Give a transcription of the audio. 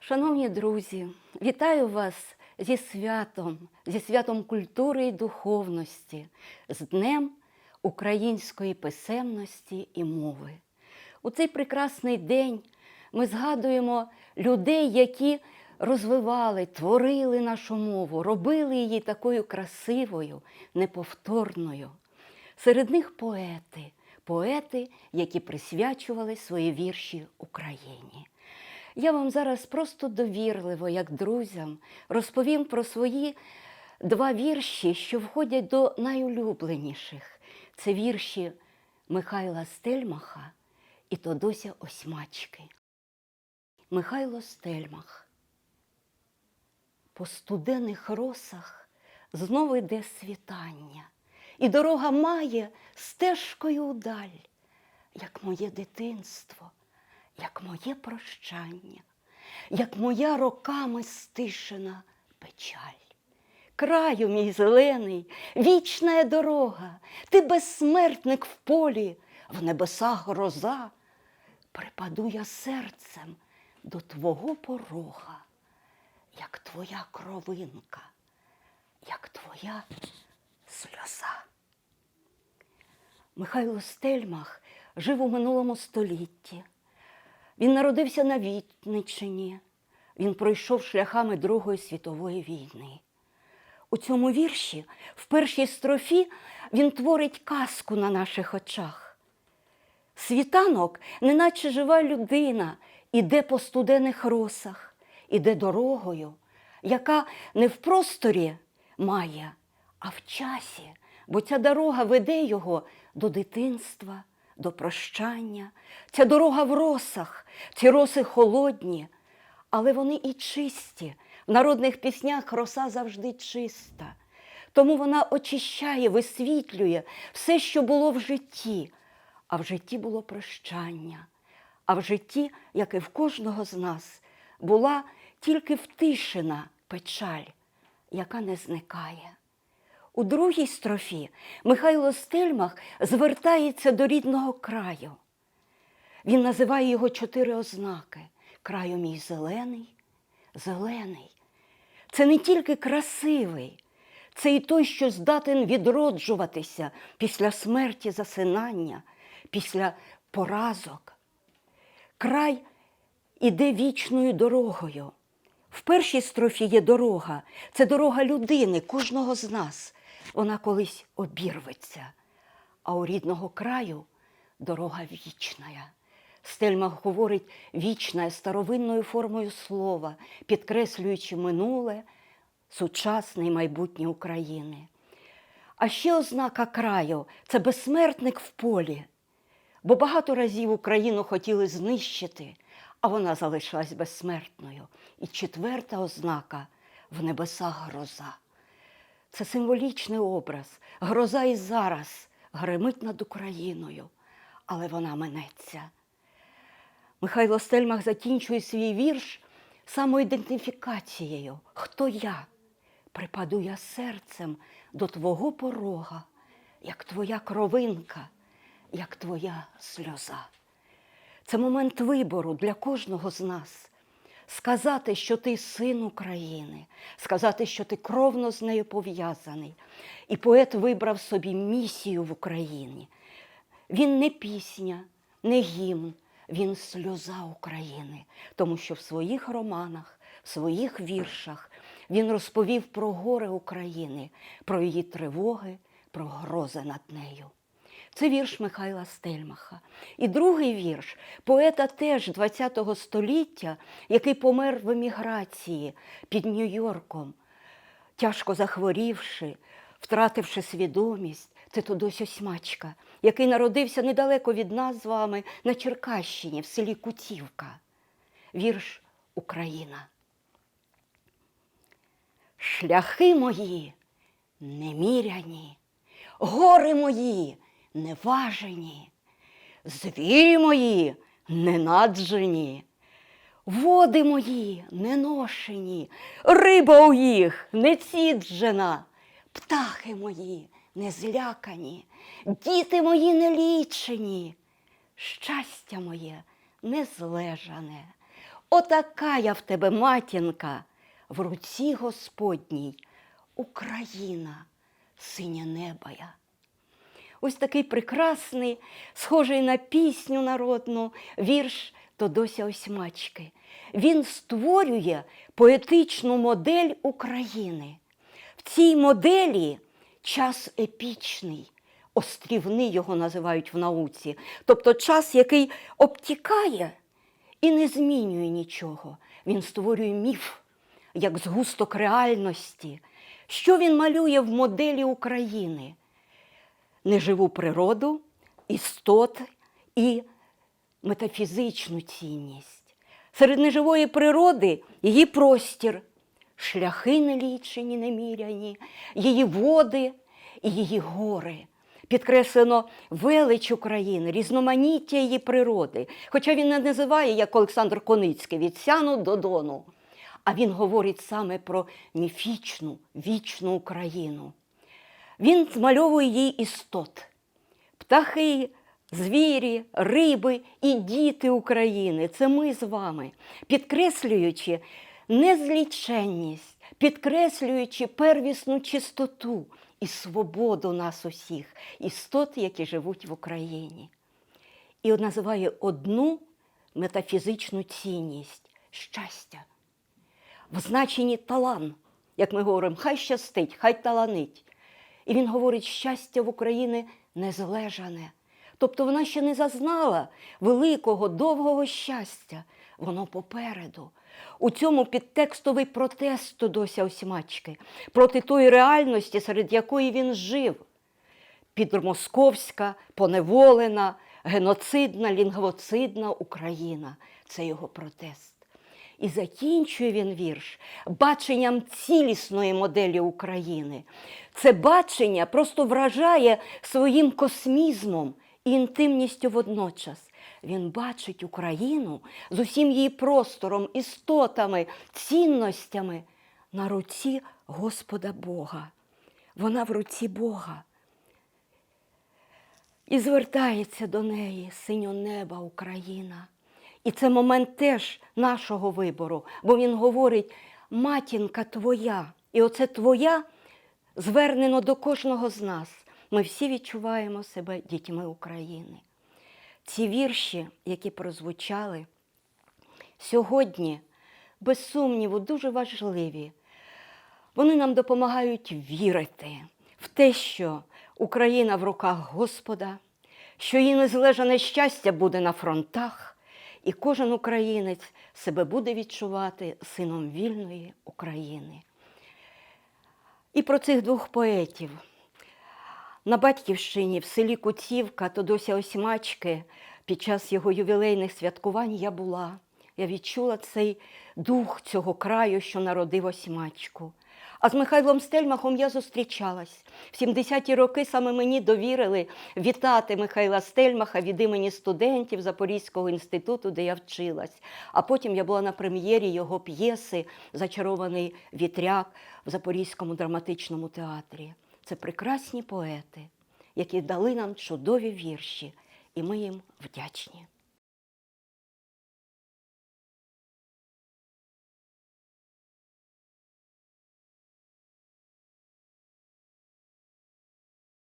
Шановні друзі, вітаю вас зі святом, зі святом культури і духовності, з Днем української писемності і мови. У цей прекрасний день ми згадуємо людей, які розвивали, творили нашу мову, робили її такою красивою, неповторною. Серед них поети, поети, які присвячували свої вірші Україні. Я вам зараз просто довірливо, як друзям, розповім про свої два вірші, що входять до найулюбленіших. Це вірші Михайла Стельмаха і Тодося Осьмачки. Михайло Стельмах. По студених росах знову йде світання, і дорога має стежкою удаль, як моє дитинство як моє прощання, як моя роками стишена печаль. Краю мій зелений, вічна дорога, ти безсмертник в полі, в небесах гроза. Припаду я серцем до твого порога, як твоя кровинка, як твоя сльоза. Михайло Стельмах жив у минулому столітті. Він народився на Вітниччині. Він пройшов шляхами Другої світової війни. У цьому вірші, в першій строфі, він творить казку на наших очах. Світанок, неначе жива людина, іде по студених росах, іде дорогою, яка не в просторі має, а в часі, бо ця дорога веде його до дитинства до прощання. Ця дорога в росах, ці роси холодні, але вони і чисті. В народних піснях роса завжди чиста. Тому вона очищає, висвітлює все, що було в житті. А в житті було прощання. А в житті, як і в кожного з нас, була тільки втишена печаль, яка не зникає. У другій строфі Михайло Стельмах звертається до рідного краю. Він називає його чотири ознаки: краю мій зелений, зелений. Це не тільки красивий, це і той, що здатен відроджуватися після смерті засинання, після поразок. Край іде вічною дорогою. В першій строфі є дорога, це дорога людини, кожного з нас вона колись обірветься, а у рідного краю дорога вічна. Стельмах говорить вічна старовинною формою слова, підкреслюючи минуле, сучасне і майбутнє України. А ще ознака краю це безсмертник в полі, бо багато разів Україну хотіли знищити, а вона залишилась безсмертною. І четверта ознака в небесах гроза. Це символічний образ. Гроза і зараз гримить над Україною, але вона минеться. Михайло Стельмах закінчує свій вірш самоідентифікацією. Хто я? Припаду я серцем до твого порога, як твоя кровинка, як твоя сльоза. Це момент вибору для кожного з нас сказати, що ти син України, сказати, що ти кровно з нею пов'язаний. І поет вибрав собі місію в Україні. Він не пісня, не гімн, він сльоза України, тому що в своїх романах, в своїх віршах він розповів про горе України, про її тривоги, про грози над нею. Це вірш Михайла Стельмаха. І другий вірш поета теж ХХ століття, який помер в еміграції під Нью-Йорком, тяжко захворівши, втративши свідомість. Це Тодось Осьмачка, який народився недалеко від нас з вами на Черкащині, в селі Кутівка. Вірш Україна. Шляхи мої неміряні, гори мої неважені, звірі мої ненаджені, води мої неношені, риба у їх не ціджена, птахи мої не злякані, діти мої нелічені, щастя моє не злежане, Отака я в тебе матінка, в руці Господній Україна, синє небо я. Ось такий прекрасний, схожий на пісню народну, вірш Тодося Осьмачки. Він створює поетичну модель України. В цій моделі час епічний, острівний його називають в науці, тобто час, який обтікає і не змінює нічого. Він створює міф, як згусток реальності. Що він малює в моделі України? Неживу природу, істот і метафізичну цінність. Серед неживої природи її простір, шляхи нелічені, неміряні, її води і її гори. Підкреслено велич України, різноманіття її природи. Хоча він не називає, як Олександр Коницький, від Сяну до Дону. А він говорить саме про міфічну, вічну Україну. Він змальовує їй істот, птахи, звірі, риби і діти України. Це ми з вами, підкреслюючи незліченність, підкреслюючи первісну чистоту і свободу нас усіх, істот, які живуть в Україні. І називає одну метафізичну цінність щастя в значенні талант, як ми говоримо, хай щастить, хай таланить. І він говорить, щастя в Україні незалежане. Тобто вона ще не зазнала великого, довгого щастя. Воно попереду. У цьому підтекстовий протест Тодося Осьмачки проти тої реальності, серед якої він жив. Підмосковська, поневолена, геноцидна, лінгвоцидна Україна це його протест. І закінчує він вірш баченням цілісної моделі України. Це бачення просто вражає своїм космізмом і інтимністю водночас. Він бачить Україну з усім її простором, істотами, цінностями на руці Господа Бога. Вона в руці Бога. І звертається до неї синьо неба Україна. І це момент теж нашого вибору, бо він говорить: матінка твоя, і оце твоя звернено до кожного з нас. Ми всі відчуваємо себе дітьми України. Ці вірші, які прозвучали сьогодні, без сумніву, дуже важливі. Вони нам допомагають вірити в те, що Україна в руках Господа, що її незалежне щастя буде на фронтах, і кожен українець себе буде відчувати сином вільної України. І про цих двох поетів. На батьківщині в селі Куцівка то досі Осьмачки під час його ювілейних святкувань я була. Я відчула цей дух цього краю, що народив Осьмачку. А з Михайлом Стельмахом я зустрічалась. В 70-ті роки саме мені довірили вітати Михайла Стельмаха від імені студентів Запорізького інституту, де я вчилась. А потім я була на прем'єрі його п'єси Зачарований вітряк в Запорізькому драматичному театрі. Це прекрасні поети, які дали нам чудові вірші, і ми їм вдячні.